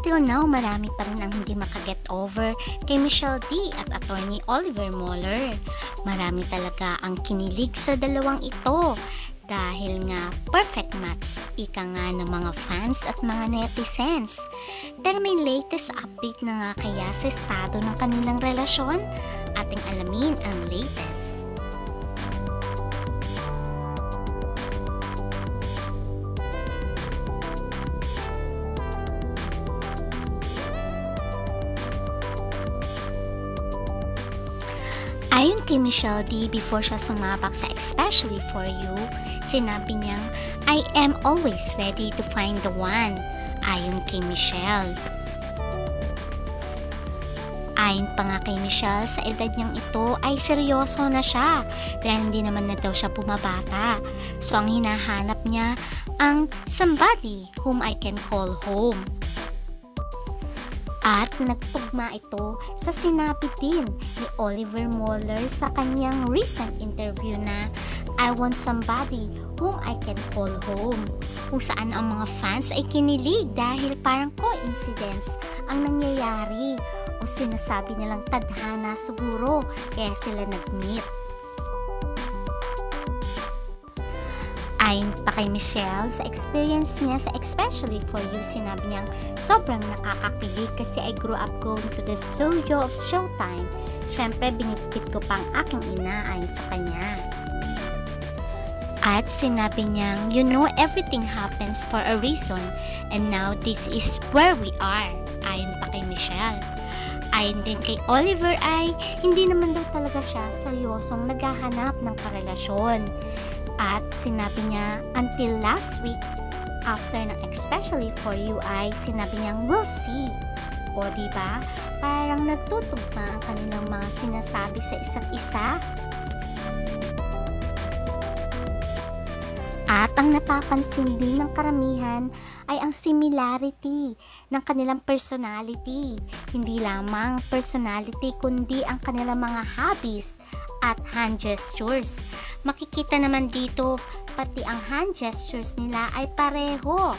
until now, marami pa rin ang hindi makaget over kay Michelle D at attorney Oliver Mueller. Marami talaga ang kinilig sa dalawang ito dahil nga perfect match ika nga ng mga fans at mga netizens. Pero may latest update na nga kaya sa estado ng kanilang relasyon? Ating alamin ang latest. Kay Michelle D, before siya sumabak sa Especially For You, sinabi niyang, I am always ready to find the one. Ayon kay Michelle. Ayon pa nga kay Michelle, sa edad niyang ito ay seryoso na siya dahil hindi naman na daw siya bumabata. So ang hinahanap niya ang somebody whom I can call home. At nagtugma ito sa sinabi din ni Oliver Mueller sa kanyang recent interview na I want somebody whom I can call home. Kung saan ang mga fans ay kinilig dahil parang coincidence ang nangyayari o sinasabi nilang tadhana siguro kaya sila nag-meet. Ayon pa kay Michelle, sa experience niya sa Especially For You, sinabi niyang sobrang nakakakilig kasi I grew up going to the studio of Showtime. Siyempre, binitbit ko pang aking ina ayon sa kanya. At sinabi niyang, you know everything happens for a reason and now this is where we are. Ayon pa kay Michelle. Ayon din kay Oliver ay hindi naman daw talaga siya seryosong naghahanap ng karelasyon. At sinabi niya, until last week, after ng especially for you ay sinabi niyang, we'll see. O ba? Parang nagtutugma ang kanilang mga sinasabi sa isa't isa. At ang napapansin din ng karamihan ay ang similarity ng kanilang personality. Hindi lamang personality kundi ang kanilang mga hobbies at hand gestures. Makikita naman dito pati ang hand gestures nila ay pareho.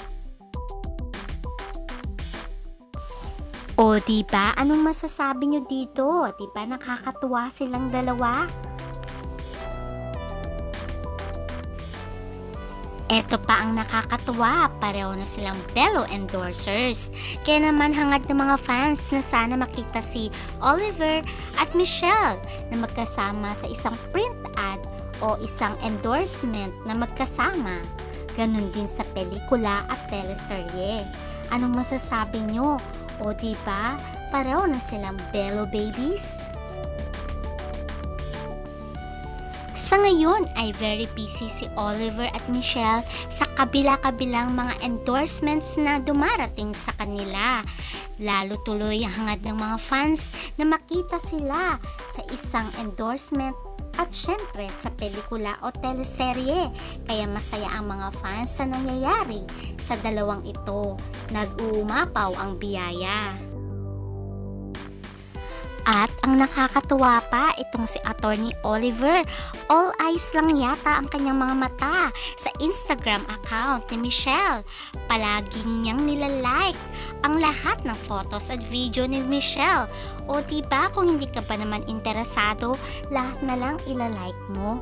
O di ba anong masasabi nyo dito? Di ba nakakatuwa silang dalawa? Eto pa ang nakakatuwa, pareho na silang fellow endorsers. Kaya naman hangad ng mga fans na sana makita si Oliver at Michelle na magkasama sa isang print ad o isang endorsement na magkasama. Ganon din sa pelikula at teleserye. Anong masasabi nyo? O di ba pareho na silang Bello Babies? Sa ngayon ay very busy si Oliver at Michelle sa kabila-kabilang mga endorsements na dumarating sa kanila. Lalo tuloy ang hangad ng mga fans na makita sila sa isang endorsement at syempre sa pelikula o teleserye. Kaya masaya ang mga fans sa nangyayari sa dalawang ito. Nag-uumapaw ang biyaya. At ang nakakatuwa pa, itong si Attorney Oliver, all eyes lang yata ang kanyang mga mata sa Instagram account ni Michelle. Palaging niyang nilalike ang lahat ng photos at video ni Michelle. O diba kung hindi ka pa naman interesado, lahat na lang ilalike mo.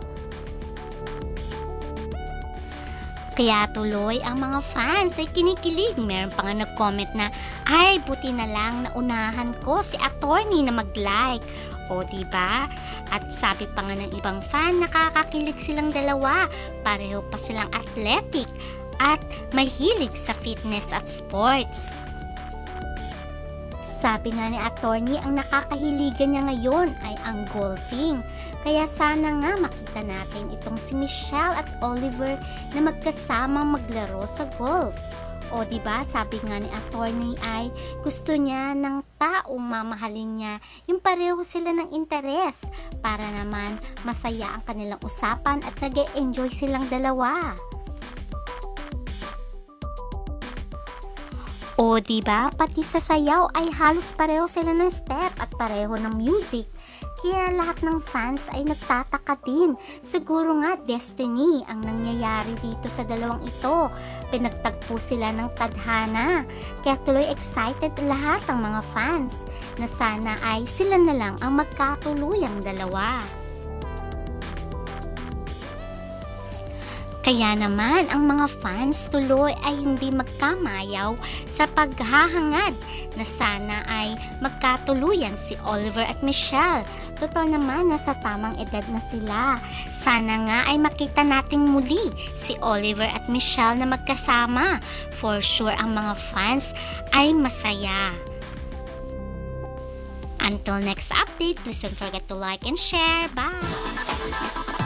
Kaya tuloy ang mga fans ay kinikilig. Meron pa nga nag-comment na, ay buti na lang naunahan ko si attorney na mag-like. O di ba? At sabi pa nga ng ibang fan, nakakakilig silang dalawa. Pareho pa silang athletic at mahilig sa fitness at sports. Sabi nga ni attorney, ang nakakahiligan niya ngayon ay ang golfing. Kaya sana nga makita natin itong si Michelle at Oliver na magkasamang maglaro sa golf. O di ba sabi nga ni attorney ay gusto niya ng taong mamahalin niya yung pareho sila ng interes para naman masaya ang kanilang usapan at nag enjoy silang dalawa. O ba pati sa sayaw ay halos pareho sila ng step at pareho ng music. Kaya lahat ng fans ay nagtataka din. Siguro nga destiny ang nangyayari dito sa dalawang ito. Pinagtagpo sila ng tadhana. Kaya tuloy excited lahat ang mga fans na sana ay sila na lang ang magkatuluyang dalawa. Kaya naman ang mga fans tuloy ay hindi magkamayaw sa paghahangad na sana ay magkatuluyan si Oliver at Michelle. Totoo naman na sa tamang edad na sila. Sana nga ay makita nating muli si Oliver at Michelle na magkasama. For sure ang mga fans ay masaya. Until next update, please don't forget to like and share. Bye!